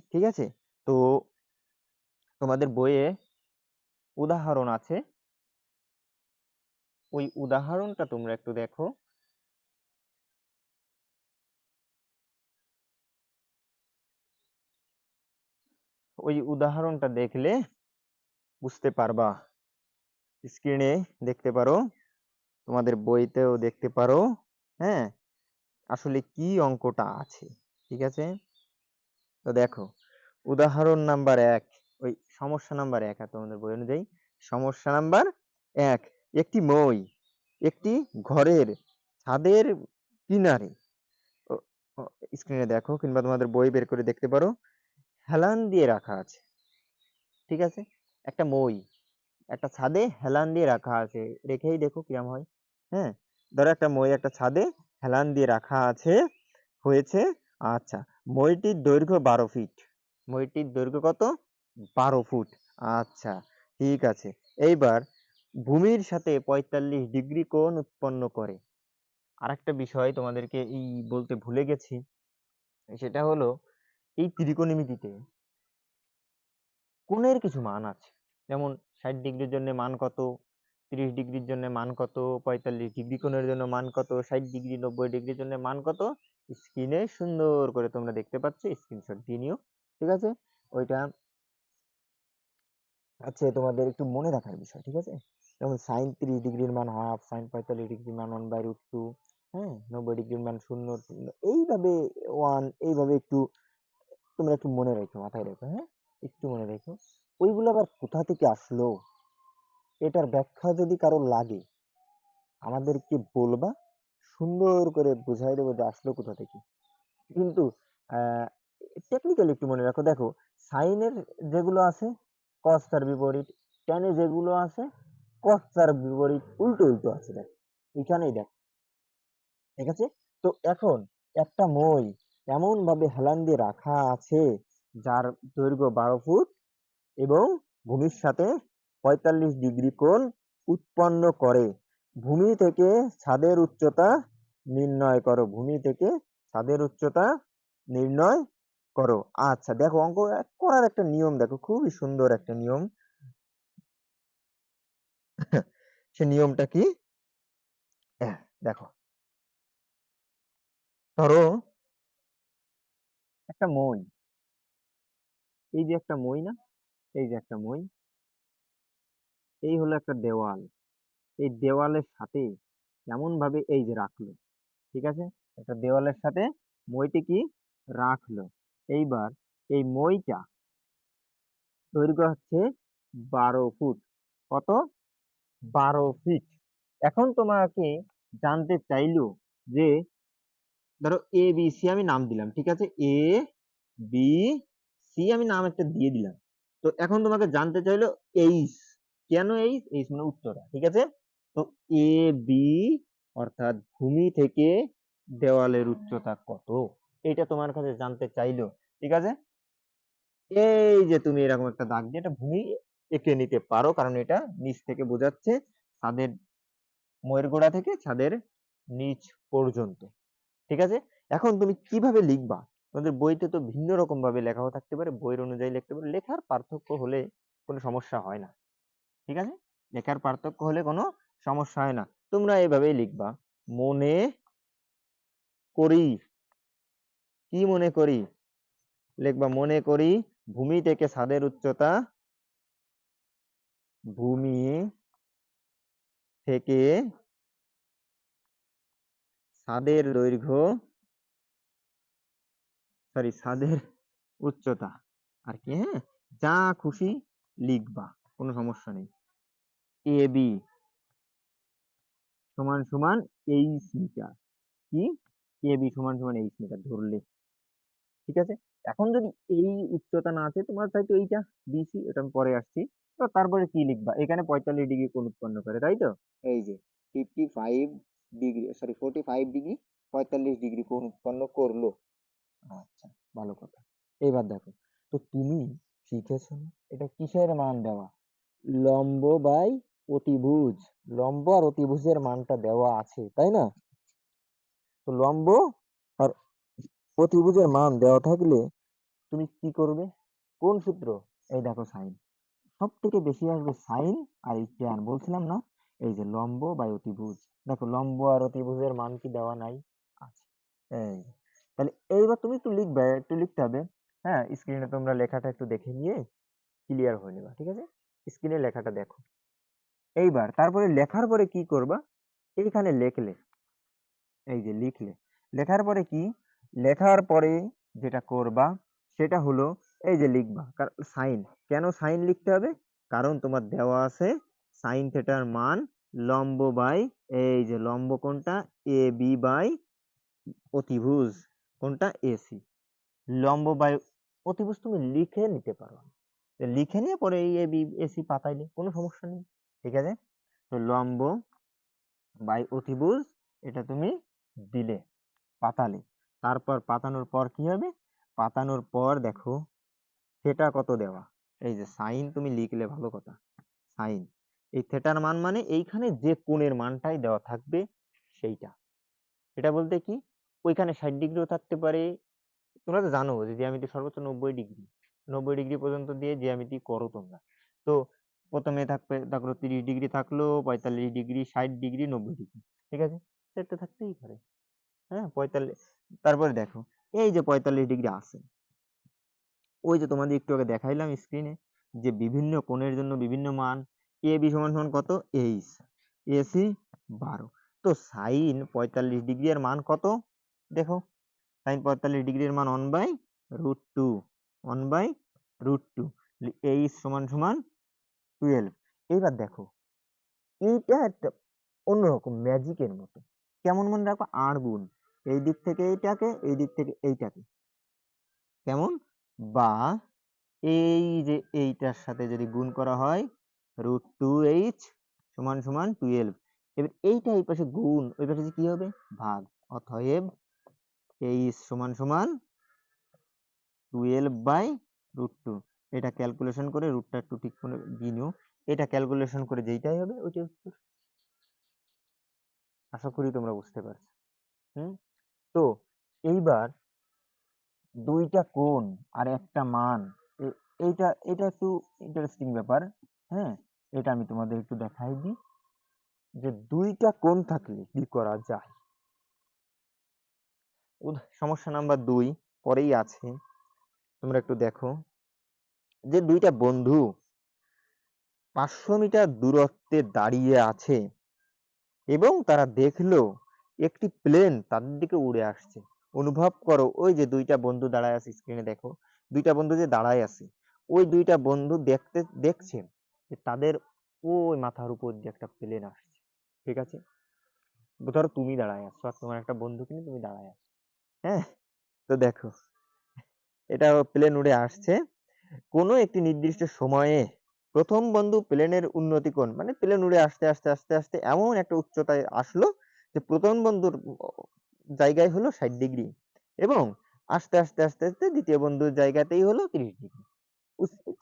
ঠিক আছে? তো তোমাদের বইয়ে উদাহরণ আছে। ওই উদাহরণটা তোমরা একটু দেখো। ওই উদাহরণটা দেখলে বুঝতে পারবা। স্ক্রিনে দেখতে পারো। তোমাদের বইতেও দেখতে পারো। হ্যাঁ? আসলে কি অঙ্কটা আছে? ঠিক আছে? তো দেখো, উদাহরণ নাম্বার এক, ওই সমস্যা নাম্বার এক, আর তোমাদের বই অনুযায়ী সমস্যা নাম্বার এক, একটি মই, একটি ঘরের ছাদের কিনারে। স্ক্রিনে দেখো, কিংবা তোমাদের বই বের করে দেখতে পারো, হেলান দিয়ে রাখা আছে। ঠিক আছে? একটা মই, একটা ছাদে হেলান দিয়ে রাখা আছে। রেখেই দেখো কিরম হয় হ্যাঁ? ধরো একটা মই একটা ছাদে হেলান দিয়ে রাখা আছে, হয়েছে আচ্ছা। মইটির দৈর্ঘ্য বারো ফিট। মইটির দৈর্ঘ্য কত? বারো ফুট। আচ্ছা ঠিক আছে। এইবার ভূমির সাথে পঁয়তাল্লিশ ডিগ্রি কোণ উৎপন্ন করে। আরেকটা বিষয় তোমাদেরকে এই বলতে ভুলে গেছি, সেটা হলো এই ত্রিকোণমিতিতে কোণের কিছু মান আছে। যেমন ষাট ডিগ্রির জন্য মান কত, তিরিশ ডিগ্রির জন্য মান কত, পঁয়তাল্লিশ ডিগ্রি কোণের জন্য মান কত, ষাট ডিগ্রি, নব্বই ডিগ্রির জন্য মান কত স্ক্রিনে সুন্দর করে তোমরা দেখতে পাচ্ছ স্ক্রিনশট দিয়ে নিও, ঠিক আছে? ওইটা আচ্ছা তোমাদের একটু মনে রাখার বিষয়, ঠিক আছে? যেমন সাইন তিরিশ ডিগ্রির মান হাফ সাইন পঁয়তাল্লিশ ডিগ্রির মান ওয়ান বাই রুট টু হ্যাঁ? নব্বই ডিগ্রির মান শূন্য এইভাবে ওয়ান এইভাবে একটু তোমরা একটু মনে রেখো, মাথায় রেখো হ্যাঁ? একটু মনে রেখো। ওইগুলো আবার কোথা থেকে আসলো? এটার ব্যাখ্যা যদি কারও লাগে, আমাদেরকে বলবা। সুন্দর করে বুঝাই দেবো যে আসলো কোথা থেকে। কিন্তু টেকনিক্যালি একটু মনে রাখো, দেখো সাইনের যেগুলো আছে কস তার বিপরীত টেনে যেগুলো আছে কস তার বিপরীত, উল্টো উল্টো আছে, দেখ এখানেই দেখ। ঠিক আছে? তো এখন একটা মই এমন ভাবে হেলান দিয়ে রাখা আছে, যার দৈর্ঘ্য বারো ফুট এবং ভূমির সাথে পঁয়তাল্লিশ ডিগ্রি কোণ উৎপন্ন করে। ভূমি থেকে ছাদের উচ্চতা নির্ণয় করো। ভূমি থেকে ছাদের উচ্চতা নির্ণয় করো। আচ্ছা দেখো, অঙ্ক করার একটা নিয়ম দেখো, খুবই সুন্দর একটা নিয়ম। সে নিয়মটা কি? দেখো। ধরো একটা মই। এই যে একটা মই না? এই যে একটা মই। এই হলো একটা দেওয়াল। এই দেওয়ালের সাথে কেমন ভাবে এই যে রাখল, ঠিক আছে? একটা দেওয়ালের সাথে মইটি কি? রাখল। এইবার এই মইটা দৈর্ঘ্য হচ্ছে বারো ফুট। কত? বারো ফিট। এখন তোমাকে জানতে চাইলো যে, ধরো এ বি সি আমি নাম দিলাম, ঠিক আছে? এ বি সি আমি নাম একটা দিয়ে দিলাম। তো এখন তোমাকে জানতে চাইলো এইচ কেন এইচ এইচ মানে উত্তরা ঠিক আছে? তো এ বি অর্থাৎ ভূমি থেকে দেওয়ালের উচ্চতা কত? এটা তোমার কাছে জানতে চাইলো ঠিক আছে? এই যে তুমি এরকম একটা দাগ দিয়ে এটা ভূমি এঁকে নিতে পারো, কারণ এটা নিচ থেকে বোঝাচ্ছে ছাদের ময়ের গোড়া থেকে ছাদের নিচ পর্যন্ত, ঠিক আছে? এখন তুমি কীভাবে লিখবা? তোমাদের বইতে তো ভিন্ন রকম ভাবে লেখাও থাকতে পারে, বইয়ের অনুযায়ী লিখতে পারে, লেখার পার্থক্য হলে কোনো সমস্যা হয় না, ঠিক আছে? লেখার পার্থক্য হলে কোনো সমস্যা হয় না। তোমরা এভাবেই লিখবা, মনে করি। কি মনে করি? লিখবা, মনে করি ভূমি থেকে ছাদের উচ্চতা, ভূমি থেকে ছাদের দৈর্ঘ্য সরি ছাদের উচ্চতা। আর কি হ্যাঁ? যা খুশি লিখবা, কোনো সমস্যা নেই। এ বি সমান সমান এইচ মিটার কি? এ বি সমান সমান এইচ মিটার ধরলে। ঠিক আছে? এখন যদি এই উচ্চতা না আছে তোমার তাই তো এইটা বিসি এটা আমি পরে আসছি। তো তারপরে কি লিখবা? এখানে পঁয়তাল্লিশ ডিগ্রি কোণ উৎপন্ন করে, তাই তো? এই যে fifty five degree sorry forty five degree, পঁয়তাল্লিশ ডিগ্রি কোণ উৎপন্ন করল। আচ্ছা ভালো কথা। এবার দেখো, তো তুমি শিখেছো এটা কিসের মান দেওয়া? লম্ব বাই অতিভুজ, লম্ব আর অতিভুজের মানটা দেওয়া আছে, তাই না? তো লম্ব আর অতিভুজের মান দেওয়া থাকলে তুমি কি করবে? কোন সূত্র? এই দেখো সাইন। সব থেকে বেশি আসবে সাইন আর এই ট্যান বলছিলাম না? এই যে লম্ব বা অতিভুজ। দেখো লম্ব আর অতিভুজের মান কি দেওয়া নাই? আছে। এই। তাহলে এইবার তুমি একটু লিখবে, একটু লিখতে হবে। হ্যাঁ স্ক্রিনে তোমরা লেখাটা একটু দেখে নিয়ে ক্লিয়ার হয়ে নেবা, ঠিক আছে? স্ক্রিনে লেখাটা দেখো। এইবার, তারপরে লেখার পরে কি করবা? এইখানে লেখলে, এই যে লিখলে, লেখার পরে কি? লেখার পরে যেটা করবা, সেটা হলো এই যে লিখবা সাইন। কেন সাইন লিখতে হবে? কারণ তোমার দেওয়া আছে সাইন থেটার মান লম্ব বাই, এই যে লম্ব কোনটা এ বি বাই অতিভুজ কোনটা এসি লম্ব বাই অতিভুজ তুমি লিখে নিতে পারো। লিখে নিয়ে পরে এই এ বি এসি পাতাইলে কোনো সমস্যা নেই। ঠিক আছে? তো লম্ব বাই অতিভুজ এটা তুমি দিলে, পাতালে। তারপর পাতানোর পর কি হবে? পাতানোর পর দেখো, থেটা কত দেওয়া? এই যে সাইন তুমি লিখলে ভালো কথা সাইন এই থেটার মান মানে এইখানে যে কোণের মানটাই দেওয়া থাকবে সেইটা। এটা বলতে কি? ওইখানে ষাট ডিগ্রিও থাকতে পারে। তোমরা তো জানো যে জ্যামিতি সর্বোচ্চ নব্বই ডিগ্রি। নব্বই ডিগ্রি পর্যন্ত দিয়ে জ্যামিতি করো তোমরা। তো প্রথমে থাকবে তারপর তিরিশ ডিগ্রি থাকল, পঁয়তাল্লিশ ডিগ্রি, ষাট ডিগ্রি, নব্বই ডিগ্রি, ঠিক আছে? সেটা থাকতেই পারে। হ্যাঁ পঁয়তাল্লিশ তারপরে দেখো, এই যে পঁয়তাল্লিশ ডিগ্রি আছে, ওই যে তোমাদের একটু আগে দেখাইলাম স্ক্রিনে যে বিভিন্ন কোণের জন্য বিভিন্ন মান এ বি সমান সমান কত? এইচ এসি বারো। তো সাইন পঁয়তাল্লিশ ডিগ্রি এর মান কত? দেখো সাইন পঁয়তাল্লিশ ডিগ্রির মান one by root two one by root two H সমান সমান টুয়েলভ এইবার দেখো। এইটা একটা অন্যরকম ম্যাজিকের মতো। কেমন মনে রাখো? আর গুণ। এই দিক থেকে এইটাকে, এই দিক থেকে এইটাকে। কেমন? বা এই যে এইটার সাথে যদি গুণ করা হয় রুট টু এইচ সমান সমান টুয়েলভ এবার এইটা এই পাশে গুণ, ওই পাশে কি হবে? ভাগ। অতএব এইচ সমান সমান টুয়েলভ বাই রুট টু এটা ক্যালকুলেশন করে রুটটা একটু ঠিক করে নিও। এটা ক্যালকুলেশন করে যেইটাই হবে ওইটাই উত্তর। আশা করি তোমরা বুঝতে পারছ। হুম? তো এইবার দুইটা কোণ আর একটা মান এইটা, এটা একটু ইন্টারেস্টিং ব্যাপার হ্যাঁ? এটা আমি তোমাদের একটু দেখাই দিই। যে দুইটা কোণ থাকলে কি করা যায়? সমস্যা নাম্বার দুই, পরেই আছে। তোমরা একটু দেখো। যে দুইটা বন্ধু পাঁচশো মিটার দূরত্বে দাঁড়িয়ে আছে এবং তারা দেখল একটি প্লেন তাদের দিকে উড়ে আসছে। অনুভব করো, ওই যে দুইটা বন্ধু দাঁড়ায় আছে স্ক্রিনে দেখো। দুইটা বন্ধু যে দাঁড়ায় আছে, ওই দুইটা বন্ধু দেখতে, দেখছে যে তাদের ওই মাথার উপর দিয়ে একটা প্লেন আসছে। ঠিক আছে? ধরো তুমি দাঁড়ায় আছো আর তোমার একটা বন্ধু নিয়ে তুমি দাঁড়ায় আছো। হ্যাঁ? তো দেখো, এটা প্লেন উড়ে আসছে। কোনো একটি নির্দিষ্ট সময়ে প্রথম বন্ধু প্লেনের উন্নতি কোণ মানে প্লেন উড়ে আসতে আসতে আসতে আসতে এমন একটা উচ্চতায় আসলো যে প্রথম বন্ধুর জায়গায় হলো ষাট ডিগ্রি এবং আস্তে আস্তে আস্তে আস্তে দ্বিতীয় বন্ধুর জায়গাতেই হলো তিরিশ ডিগ্রি।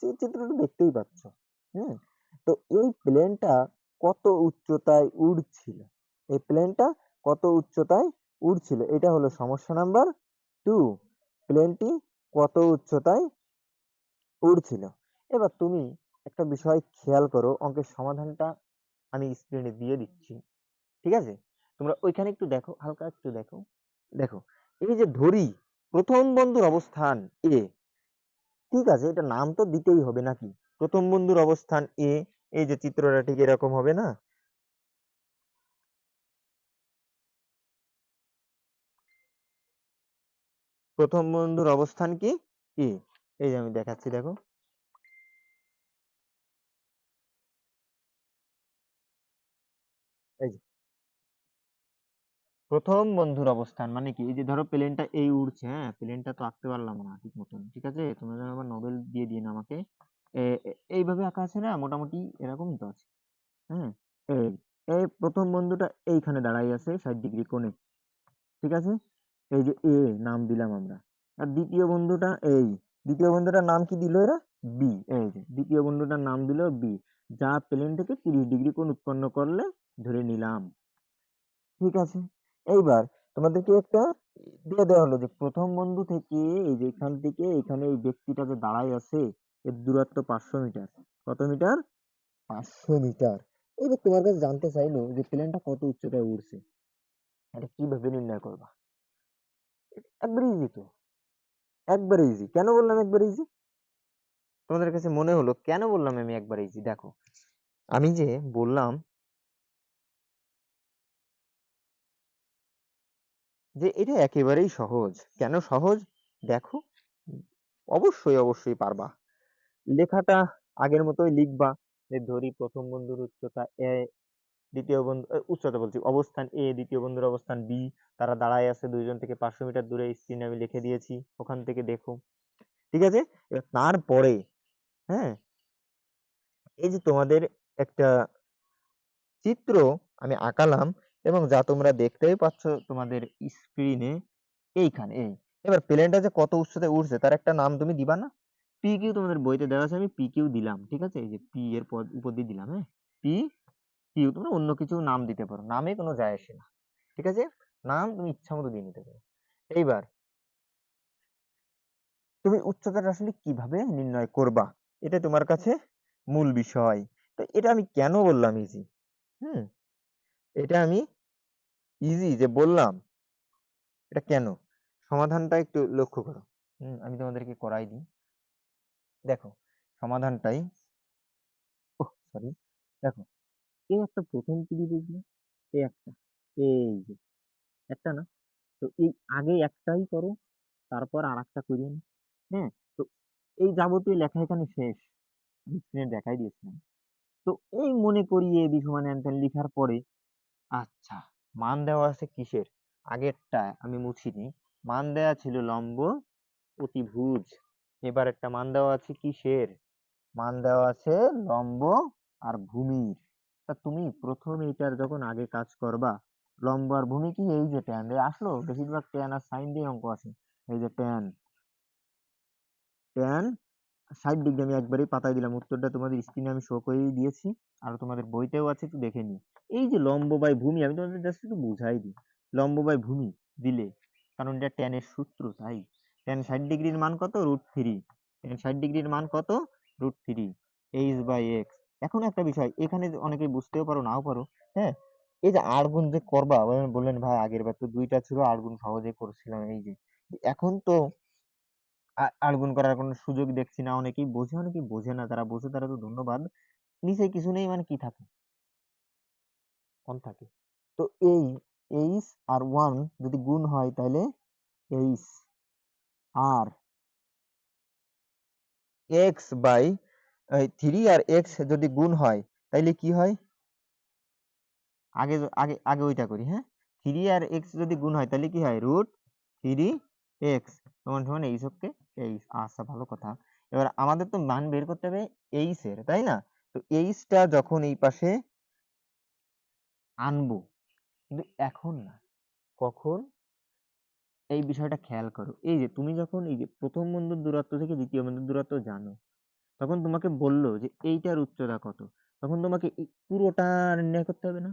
চিত্রটা দেখতেই পাচ্ছ হুম তো এই প্লেনটা কত উচ্চতায় উড়ছিল? এই প্লেনটা কত উচ্চতায় উড়ছিল? এটা হলো সমস্যা নাম্বার টু। প্লেনটি কত উচ্চতায় উড়ছিল। এবার তুমি একটা বিষয় খেয়াল করো, অঙ্কের সমাধানটা আমি স্ক্রিনে দিয়ে দিচ্ছি। ঠিক আছে? তোমরা ওইখানে একটু দেখো, হালকা একটু দেখো। দেখো, এই যে ধরি, প্রথম বন্ধুর অবস্থান এ ঠিক আছে, এটা নাম তো দিতেই হবে নাকি? প্রথম বন্ধুর অবস্থান এ এই যে চিত্রটা ঠিক এরকম হবে না? প্রথম বন্ধুর অবস্থান কি? এ এই যে আমি দেখাচ্ছি, দেখো। এই যে। প্রথম বন্ধুর অবস্থান মানে কি? এই যে ধরো প্লেনটা এই উড়ছে হ্যাঁ? প্লেনটা তো আঁকতে পারলাম না ঠিক মতন, ঠিক আছে? তোমরা যেন আবার নোবেল দিয়ে দিন আমাকে। এইভাবে আঁকা আছে না? মোটামুটি এরকম আছে। হ্যাঁ এই এই প্রথম বন্ধুটা এইখানে দাঁড়াই আছে, ষাট ডিগ্রি কোণে, ঠিক আছে? এই যে এ, নাম দিলাম আমরা। আর দ্বিতীয় বন্ধুটা এই দ্বিতীয় বন্ধুটার নাম কি দিল এরা? বি এই যে। দ্বিতীয় বন্ধুটার নাম দিল বি যা প্লেন থেকে তিরিশ ডিগ্রি কোণ উৎপন্ন করলে ধরে নিলাম। ঠিক আছে। এইবার তোমাদেরকে একটা দিয়ে দেওয়া হলো যে প্রথম বন্ধু থেকে এই যে এখান থেকে এখানে এই ব্যক্তিটা যে দাঁড়ায় আছে এর দূরত্ব পাঁচশো মিটার। কত মিটার? পাঁচশো মিটার। এবার তোমার কাছে জানতে চাইলো যে প্লেনটা কত উচ্চতায় উড়ছে। এটা কীভাবে নির্ণয় করবা? একবারে ইজি তো। একবারে ইজি কেন বললাম একবারে ইজি তোমাদের কাছে মনে হলো, কেন বললাম আমি একবার ইজি দেখো, আমি যে বললাম যে এটা একেবারেই সহজ। কেন সহজ? দেখো, অবশ্যই অবশ্যই পারবা। লেখাটা আগের মতোই লিখবা যে ধরি প্রথম বন্ধুর উচ্চতা এ দ্বিতীয় বন্ধু উচ্চতা বলছি, অবস্থান এ দ্বিতীয় বন্ধুর অবস্থান বি তারা দাঁড়ায় আছে দুইজন থেকে পাঁচশো মিটার দূরে স্ক্রিনে আমি লিখে দিয়েছি, ওখান থেকে দেখো, ঠিক আছে? তারপরে হ্যাঁ এই যে তোমাদের একটা চিত্র আমি আঁকালাম এবং যা তোমরা দেখতেই পাচ্ছ তোমাদের স্ক্রিনে এইখানে, এই, এবার প্লেনটা যে কত উচ্চতায় উঠছে, তার একটা নাম তুমি দিবা না? পি কিউ তোমাদের বইতে দেওয়া আছে, আমি পি কিউ দিলাম, ঠিক আছে? এই যে পি এর উপর দিয়ে দিলাম হ্যাঁ? পি কিউ তোমরা অন্য কিছু নাম দিতে পারো। নামে কোনো যায় আসে না। ঠিক আছে? নাম তুমি ইচ্ছা মতো দিয়ে নিতে পারো। এইবার তুমি উচ্চতাটা আসলে কীভাবে নির্ণয় করবা? এটা তোমার কাছে মূল বিষয়। তো এটা আমি কেন বললাম ইজি হুম? এটা আমি ইজি যে বললাম, এটা কেন? সমাধানটা একটু লক্ষ্য করো। হুম, আমি তোমাদেরকে করাই দিই। দেখো, সমাধানটাই, ওহ সরি দেখো এই একটা প্রথম ত্রিভুজ না এই একটা। এই যে, একটা না? তো এই আগে একটাই করো, তারপর আর একটা করিয়ে নি হ্যাঁ? তো এই যাবতীয় লেখা এখানে শেষ। আমি স্ক্রিনে দেখাই দিয়েছিলাম। তো এই মনে করিয়ে বি সমান লিখার পরে আচ্ছা মান দেওয়া আছে কিসের? আগেরটা আমি মুছিনি মান দেওয়া ছিল লম্ব অতিভুজ। এবার একটা মান দেওয়া আছে কিসের? মান দেওয়া আছে লম্ব আর ভূমির। তা তুমি প্রথম এইটার যখন আগে কাজ করবা লম্ব আর ভূমি কি এই যে ট্যান আসলো? বেশিরভাগ ট্যান আর সাইন দিয়ে অঙ্ক আছে। এই যে ট্যান ট্যান ষাট ডিগ্রি আমি একবারই পাতায় দিলাম। উত্তরটা তোমাদের স্ক্রিনে আমি শো করেই দিয়েছি, আর তোমাদের বইতেও আছে, একটু দেখে নিও। এই যে লম্ব বাই ভূমি, আমি তোমাদের জাস্ট একটু বুঝাই দিই। লম্ব বাই ভূমি দিলে, কারণ এটা ট্যানের সূত্র, তাই? ট্যান ষাট ডিগ্রির মান কত? রুট থ্রি ট্যান ষাট ডিগ্রির মান কত? Root three H by X এখন একটা বিষয় এখানে অনেকে বুঝতেও পারো নাও পারো হ্যাঁ? এই যে আট গুণ যে করবা বললেন- বললেন ভাই আগের বার তো দুইটা ছিল আট গুণ সহজে করছিলাম এই যে। এখন তো আ- আর গুণ করার কোনো সুযোগ দেখছি না অনেকেই বোঝে অনেকেই বোঝে না যারা বোঝে তারা তো ধন্যবাদ। নিচে কিছু নেই মানে কি থাকে? কম থাকে। তো এই এইচ আর ওয়ান যদি গুণ হয় তাহলে এইচ আর এক্স বাই থ্রি আর এক্স যদি গুণ হয়, তাইলে কি হয়? আগে আগে আগে ওইটা করি হ্যাঁ? থ্রি আর এক্স যদি গুণ হয় তাহলে কি হয়? রুট থ্রি এক্স সমান সমান এইচ হচ্ছে এইচ আচ্ছা ভালো কথা। এবার আমাদের তো মান বের করতে হবে এইচ এর, তাই না? তো এইচটা যখন এই পাশে আনব, কিন্তু এখন না, কখন? এই বিষয়টা খেয়াল করো। এই যে তুমি যখন, এই যে প্রথম বন্ধুর দূরত্ব থেকে দ্বিতীয় বন্ধুর দূরত্ব জানো তখন তোমাকে বলল যে, এইটার উচ্চতা কত? তখন তোমাকে পুরোটা নির্ণয় করতে হবে না?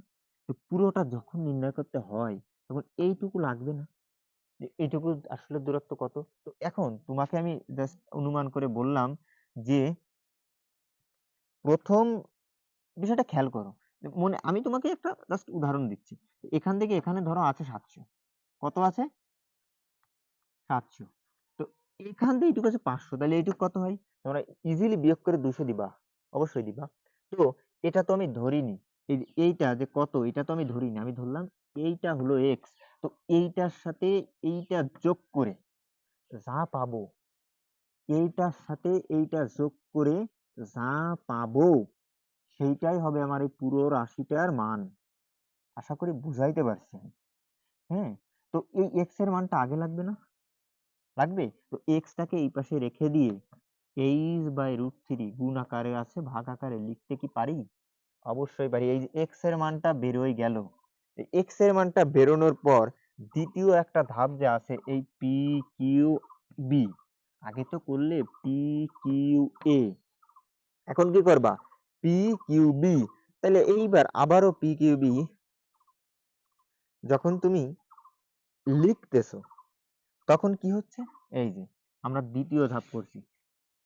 তো পুরোটা যখন নির্ণয় করতে হয়, তখন এইটুকু লাগবে না? যে এইটুকু আসলে দূরত্ব কত? তো এখন তোমাকে আমি জাস্ট অনুমান করে বললাম যে, প্রথম বিষয়টা খেয়াল করো। মনে, আমি তোমাকে একটা জাস্ট উদাহরণ দিচ্ছি। এখান থেকে এখানে ধরো আছে সাতশো। কত আছে? সাতশো। তো এখান থেকে এইটুকু আছে পাঁচশো। তাহলে এইটুকু কত হয়? তোমরা ইজিলি বিয়োগ করে দুশো দিবা, অবশ্যই দিবা। তো এটা তো আমি ধরিনি। এই যে এইটা যে কত, এটা তো আমি ধরিনি। আমি ধরলাম এইটা হলো এক্স তো এইটার সাথে এইটা যোগ করে যা পাবো, এইটার সাথে এইটা যোগ করে যা পাবো, সেইটাই হবে আমার এই পুরো রাশিটার মান। আশা করি বুঝাইতে পারছি। হ্যাঁ তো এই এক্সের মানটা আগে লাগবে না? লাগবে? তো এক্সটাকে এই পাশে রেখে দিয়ে এইচ বাই রুট থ্রি গুণ আকারে আছে, ভাগ আকারে লিখতে কি পারি? অবশ্যই পারি। এই এক্সের মানটা বেরোয় গেল। এক্সের মানটা বেরোনোর পর দ্বিতীয় একটা ধাপ যে আছে, এই পি কিউ বি আগে তো করলে পি কিউ এ এখন কি করবা? পি কিউ বি তাহলে এইবার আবারও পি কিউ বি যখন তুমি লিখতেছো, তখন কি হচ্ছে? এই যে আমরা দ্বিতীয় ধাপ করছি।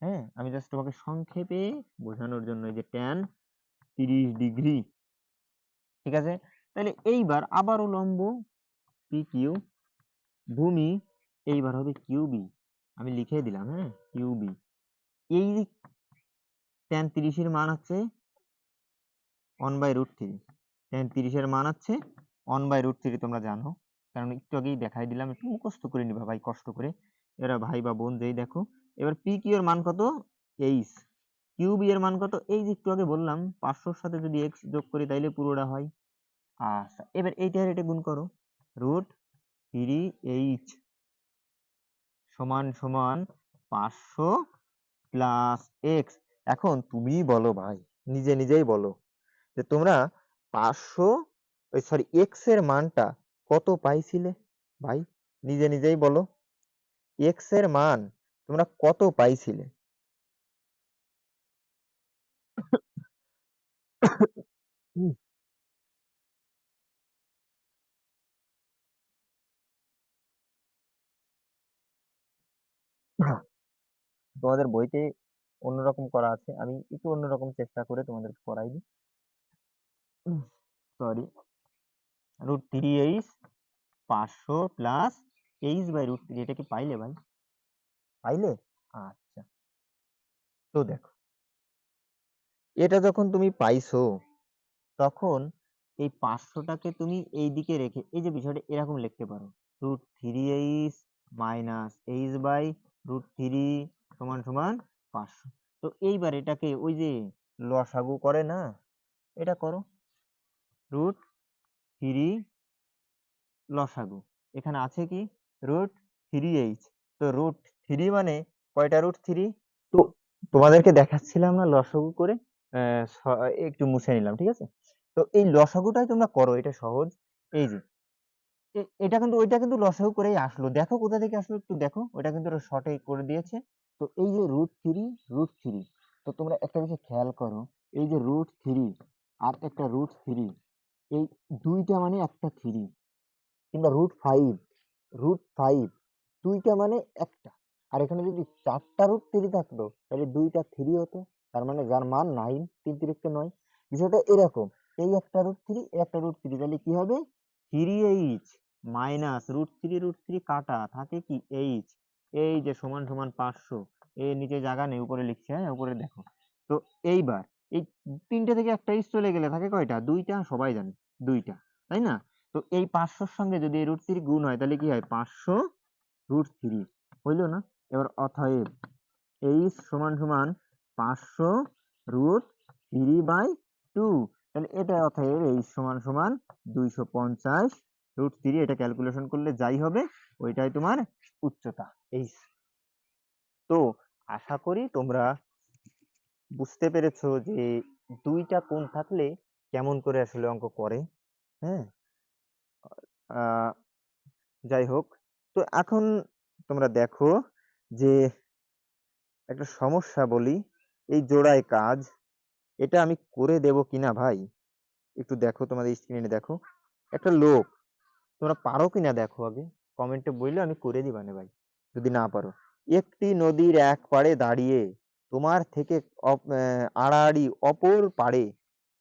হ্যাঁ? আমি জাস্ট তোমাকে সংক্ষেপে বোঝানোর জন্য যে ট্যান তিরিশ ডিগ্রি ঠিক আছে? তাহলে এইবার আবার উলম্ব পি কিউ ভূমি এইবার হবে কিউবি আমি লিখে দিলাম হ্যাঁ? কিউবি এই ট্যান তিরিশের মান হচ্ছে one by root three tan তিরিশের মান হচ্ছে ওয়ান বাই রুট থ্রি তোমরা জানো। কারণ একটু আগেই দেখাই দিলাম, একটু মুখস্থ করে নিবা ভাই, কষ্ট করে। এরা ভাই বা বোন যেই দেখো এবার পি কিউ এর মান কত? এইচ কিউবি এর মান কত? এই যে একটু আগে বললাম পাঁচশোর সাথে যদি এক্স যোগ করি তাইলে পুরোটা হয়। আচ্ছা এবার এইটা আর এটা গুণ করো। রুট থ্রি এইচ সমান সমান পাঁচশো প্লাস এক্স এখন তুমি বলো ভাই, নিজে নিজেই বলো যে তোমরা পাঁচশো, ওই সরি এক্সের মানটা কত পাইছিলে? ভাই, নিজে নিজেই বলো। এক্সের মান তোমরা কত পাইছিলে। তোমাদের বইতে অন্যরকম করা আছে। আমি একটু অন্যরকম চেষ্টা করে তোমাদের করাই দিই সরি রুট থ্রি এইচ পাঁচশো plus H by root three এটা কি পাইলে ভাই? পাইলে? আচ্ছা। তো দেখো। এটা যখন তুমি পাইছো, তখন এই পাঁচশোটাকে তুমি এই দিকে রেখে, এই যে বিষয়টা এরকম লিখতে পারো। Root three H minus H by root three সমান সমান পাঁচশো। তো এইবার এটাকে ওই যে লসাগু করে না, এটা করো। রুট থ্রি লসাগু। এখানে আছে কি? রুট থ্রি এইচ তো রুট থ্রি মানে কয়টা রুট থ্রি তো তোমাদেরকে দেখাচ্ছিলাম না লসাগু করে একটু মুছে নিলাম, ঠিক আছে? তো এই লসাগুটাই তোমরা করো, এটা সহজ। এই যে এটা কিন্তু, ওইটা কিন্তু লসাগু করেই আসলো। দেখো কোথা থেকে আসলো একটু দেখো ওইটা কিন্তু শর্টে করে দিয়েছে। তো এই যে রুট থ্রি রুট থ্রি তো তোমরা একটা বিষয় খেয়াল করো, এই যে রুট থ্রি আর একটা রুট থ্রি এই দুইটা মানে একটা থ্রি কিংবা রুট ফাইভ রুট ফাইভ দুইটা মানে একটা। আর এখানে যদি চারটা রুট থ্রি থাকতো, তাহলে দুইটা থ্রি হতো। তার মানে যার মান নাইন তিন তিরিশকে নয়। বিষয়টা এরকম, এই একটা রুট থ্রি একটা রুট থ্রি তাহলে কি হবে? Three H minus root three root three কাটা, থাকে কি? এইচ এই যে সমান সমান পাঁচশো, এর নিচে জায়গা নেই, উপরে লিখছি হ্যাঁ উপরে দেখো। তো এইবার, এই তিনটে থেকে একটা এইচ চলে গেলে থাকে কয়টা? দুইটা, সবাই জানে, দুইটা, তাই না? তো এই পাঁচশোর সঙ্গে যদি এই রুট থ্রি গুণ হয়, তাহলে কি হয়? পাঁচশো রুট থ্রি হইল না? এবার অতএব এইচ সমান সমান পাঁচশো রুট থ্রি বাই টু তাহলে এটা অতএব এইচ সমান সমান দুইশো পঞ্চাশ রুট থ্রি এটা ক্যালকুলেশন করলে যাই হবে, ওইটাই তোমার উচ্চতা এইচ তো আশা করি তোমরা বুঝতে পেরেছ যে দুইটা কোণ থাকলে কেমন করে আসলে অঙ্ক করে হ্যাঁ? যাই হোক, তো এখন তোমরা দেখো যে একটা সমস্যা বলি, এই জোড়ায় কাজ, এটা আমি করে দেব কিনা ভাই? একটু দেখো তোমাদের স্ক্রিনে দেখো। একটা লোক, তোমরা পারো কিনা দেখো আগে? কমেন্টে বললে আমি করে দিবানে ভাই, যদি না পারো। একটি নদীর এক পাড়ে দাঁড়িয়ে, তোমার থেকে আড়াআড়ি অপর পাড়ে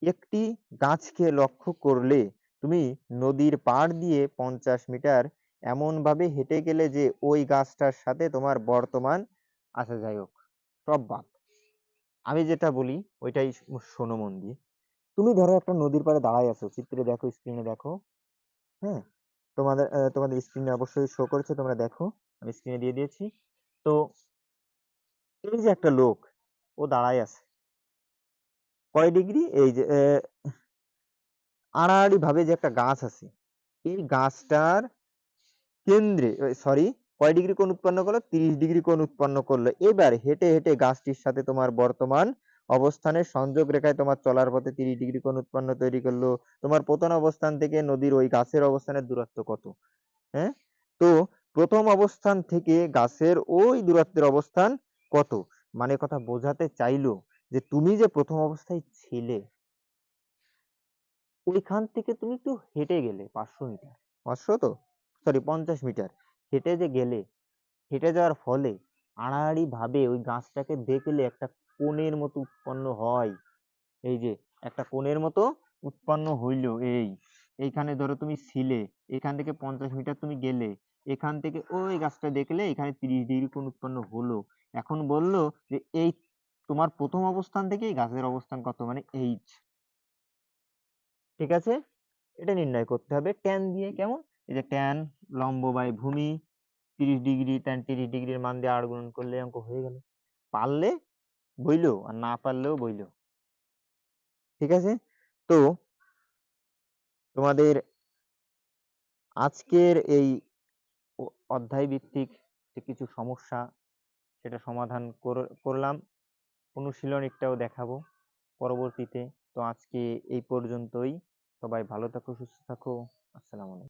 একটি গাছকে লক্ষ্য করলে, তুমি নদীর পাড় দিয়ে পঞ্চাশ মিটার এমন ভাবে হেঁটে গেলে যে ওই গাছটার সাথে তোমার বর্তমান আসা যাই হোক, সব বাদ। আমি যেটা বলি, ওইটাই শোনো মন দিয়ে। তুমি ধরো একটা নদীর পাড়ে দাঁড়ায় আছো, চিত্রে দেখো স্ক্রিনে দেখো হ্যাঁ? তোমাদের তোমাদের স্ক্রিনে অবশ্যই শো করছে, তোমরা দেখো। আমি স্ক্রিনে দিয়ে দিয়েছি। তো এই যে একটা লোক, ও দাঁড়ায় আছে। কয় ডিগ্রি? এই যে আড়াআড়ি ভাবে যে একটা গাছ আছে, এই গাছটার কেন্দ্রে সরি কয় ডিগ্রি কোণ উৎপন্ন করল? তিরিশ ডিগ্রি কোণ উৎপন্ন করল। এবার হেঁটে হেঁটে গাছটির সাথে তোমার বর্তমান অবস্থানের সংযোগ রেখায় তোমার চলার পথে তিরিশ ডিগ্রি কোণ উৎপন্ন তৈরি করল। তোমার প্রথম অবস্থান থেকে নদীর ওই গাছের অবস্থানের দূরত্ব কত? হ্যাঁ? তো প্রথম অবস্থান থেকে গাছের ওই দূরত্বের অবস্থান কত? মানে কথা বোঝাতে চাইলো যে তুমি যে প্রথম অবস্থায় ছিলে, ওইখান থেকে তুমি একটু হেঁটে গেলে পাঁচশো মিটার। পাঁচশো তো? সরি, পঞ্চাশ মিটার। হেঁটে যে গেলে, হেঁটে যাওয়ার ফলে আড়াআড়ি ভাবে ওই গাছটাকে দেখলে একটা কোণের মতো উৎপন্ন হয়। এই যে, একটা কোণের মতো উৎপন্ন হইল এই। এইখানে ধরো তুমি ছিলে এখান থেকে পঞ্চাশ মিটার তুমি গেলে, এখান থেকে ওই গাছটা দেখলে এখানে তিরিশ ডিগ্রি কোণ উৎপন্ন হলো। এখন বলল যে, এই তোমার প্রথম অবস্থান থেকে গাছের অবস্থান কত? মানে এইচ। ঠিক আছে? এটা নির্ণয় করতে হবে। ট্যান দিয়ে কেমন? এই যে ট্যান লম্ব বাই ভূমি, তিরিশ ডিগ্রি ট্যান তিরিশ ডিগ্রির মান দিয়ে আট গুণন করলে অঙ্ক হয়ে গেল। পারলে বইলো, আর না পারলেও বইলো। ঠিক আছে? তো তোমাদের আজকের এই অধ্যায় ভিত্তিক যে কিছু সমস্যা, সেটা সমাধান কর- করলাম। অনুশীলনীটাও দেখাবো পরবর্তীতে। তো আজকে এই পর্যন্তই। সবাই ভালো থাকো, সুস্থ থাকো। আসসালামু আলাইকুম।